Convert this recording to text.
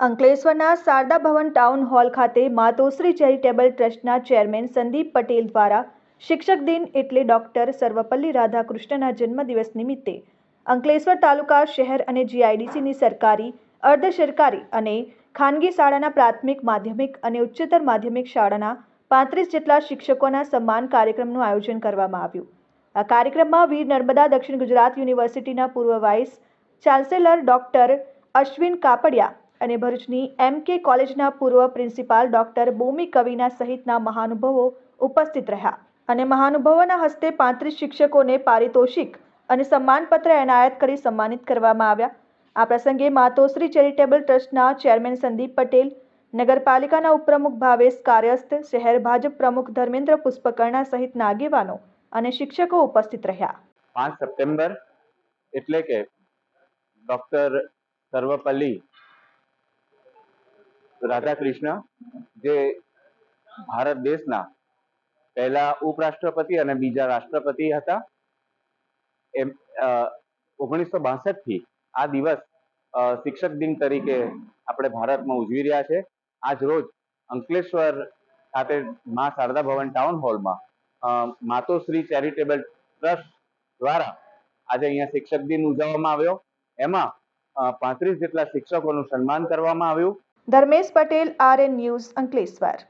અંકલેશ્વરના શારદા ભવન town hall ખાતે Matoshree charitable ટ્રસ્ટના ચેરમેન સંદીપ પટેલ દ્વારા શિક્ષક દિન એટલે ડોક્ટર સર્વપલ્લી રાધાકૃષ્ણના જન્મદિવસ નિમિત્તે અંકલેશ્વર તાલુકા શહેર અને જીઆઈડીસીની સરકારી અર્ધ સરકારી અને ખાનગી શાળાના પ્રાથમિક, માધ્યમિક અને ઉચ્ચતર માધ્યમિક શાળાના પાંત્રીસ જેટલા શિક્ષકોના સન્માન કાર્યક્રમનું આયોજન કરવામાં આવ્યું. આ કાર્યક્રમમાં વીર નર્મદા દક્ષિણ ગુજરાત યુનિવર્સિટીના પૂર્વ vice chancellor doctor Ashwin Kapadia અને ભરૂચની એમ કે કોલેજના પૂર્વ પ્રિન્સિપાલ ડોક્ટર બોમી કવિના સહિતના મહાનુભાવો ઉપસ્થિત રહ્યા અને મહાનુભાવોના હસ્તે પાંત્રીસ શિક્ષકોને પારિતોષિક અને સન્માનપત્ર એનાયત કરી સન્માનિત કરવામાં આવ્યા. આ પ્રસંગે માતોશ્રી ચેરિટેબલ ટ્રસ્ટના ચેરમેન સંદીપ પટેલ, નગરપાલિકાના ઉપપ્રમુખ ભાવેશ કાર્યસ્થ, શહેર ભાજપ પ્રમુખ ધર્મેન્દ્ર પુષ્પકર્ણા સહિતના આગેવાનો અને શિક્ષકો ઉપસ્થિત રહ્યા. પાંચ સપ્ટેમ્બર એટલે કે ડોક્ટર સર્વપલ્લી રાધાકૃષ્ણ જે ભારત દેશના પહેલા ઉપરાષ્ટ્રપતિ અને બીજા રાષ્ટ્રપતિ હતા, એમ ઓગણીસો બાસઠથી આ દિવસ શિક્ષક દિન તરીકે આપણે ભારતમાં ઉજવી રહ્યા છે. આજ રોજ અંકલેશ્વર ખાતે મા શારદા ભવન ટાઉન હોલમાં માતોશ્રી ચેરિટેબલ ટ્રસ્ટ દ્વારા આજે અહીંયા શિક્ષક દિન ઉજવવામાં આવ્યો. એમાં પાંત્રીસ જેટલા શિક્ષકોનું સન્માન કરવામાં આવ્યું. Dharmesh Patel R N news Ankleshwar